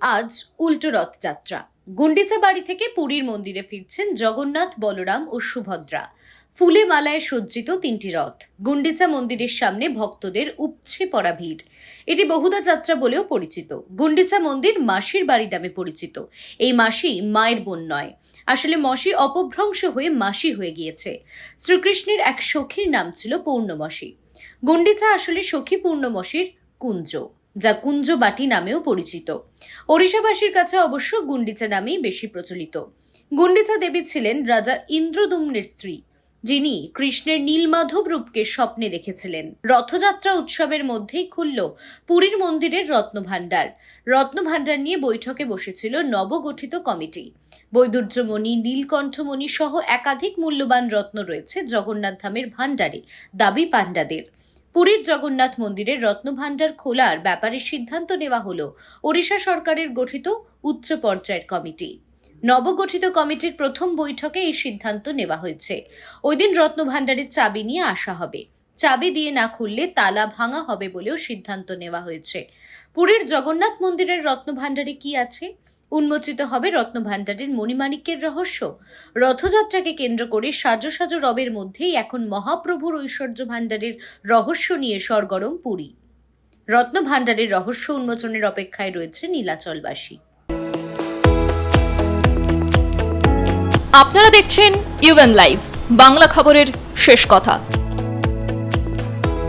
আজ উল্টো রথযাত্রা। গুন্ডিচা বাড়ি থেকে পুরীর মন্দিরে ফিরছেন জগন্নাথ, বলরাম ও সুভদ্রা। ফুলে মালায় সজ্জিত তিনটি রথ। গুন্ডিচা মন্দিরের সামনে ভক্তদের উপছে পড়া ভিড়। এটি বহুদা যাত্রা বলেও পরিচিত। গুন্ডিচা মন্দির মাসির বাড়ি নামে পরিচিত। এই মাসি মায়ের বোন নয়। আসলে মসি অপভ্রংশ হয়ে মাসি হয়ে গিয়েছে। শ্রীকৃষ্ণের এক সখীর নাম ছিল পূর্ণমসী। গুন্ডিচা আসলে সখী পূর্ণমসীর কুঞ্জ। যা কুঞ্জবাটি নামেও পরিচিত। ওড়িশাবাসীর কাছে অবশ্য গুন্ডিচা নামেই বেশি প্রচলিত। গুন্ডিচা দেবী ছিলেন রাজা ইন্দ্রদুম্নের স্ত্রী, যিনি কৃষ্ণের নীলমাধব রূপকে স্বপ্নে দেখেছিলেন। রথযাত্রা উৎসবের মধ্যেই খুলল পুরীর মন্দিরের রত্নভাণ্ডার। রত্নভাণ্ডার নিয়ে বৈঠকে বসেছিল নবগঠিত কমিটি। বৈদুর্যমণি, নীলকণ্ঠমণি সহ একাধিক মূল্যবান রত্ন রয়েছে জগন্নাথ ধামের ভাণ্ডারে, দাবি পাণ্ডাদের। পুরীর জগন্নাথ মন্দিরের রত্নভাণ্ডার খোলার ব্যাপারে সিদ্ধান্ত নেওয়া হলো ওড়িশা সরকারের গঠিত উচ্চ পর্যায়ের কমিটি। নবগঠিত কমিটির প্রথম বৈঠকে এই সিদ্ধান্ত নেওয়া হয়েছে। ওই দিন রত্নভাণ্ডারের চাবি নিয়ে আসা হবে। চাবি দিয়ে না খুললে তালা ভাঙা হবে বলেও সিদ্ধান্ত নেওয়া হয়েছে। পুরীর জগন্নাথ মন্দিরের রত্নভাণ্ডারে কি আছে? উন্মোচিত হবে রত্নভাণ্ডারের মণিমাণিক্যের রহস্য। রথযাত্রাকে কেন্দ্র করে সাজো সাজো রবের মধ্যেই এখন মহাপ্রভুর ঐশ্বর্য ভাণ্ডারের রহস্য নিয়ে সরগরম পুরী। রত্নভাণ্ডারের রহস্য উন্মোচনের অপেক্ষায় রয়েছে নীলাচলবাসী। আপনারা দেখছেন ইউএন লাইভ বাংলা খবরের শেষ কথা।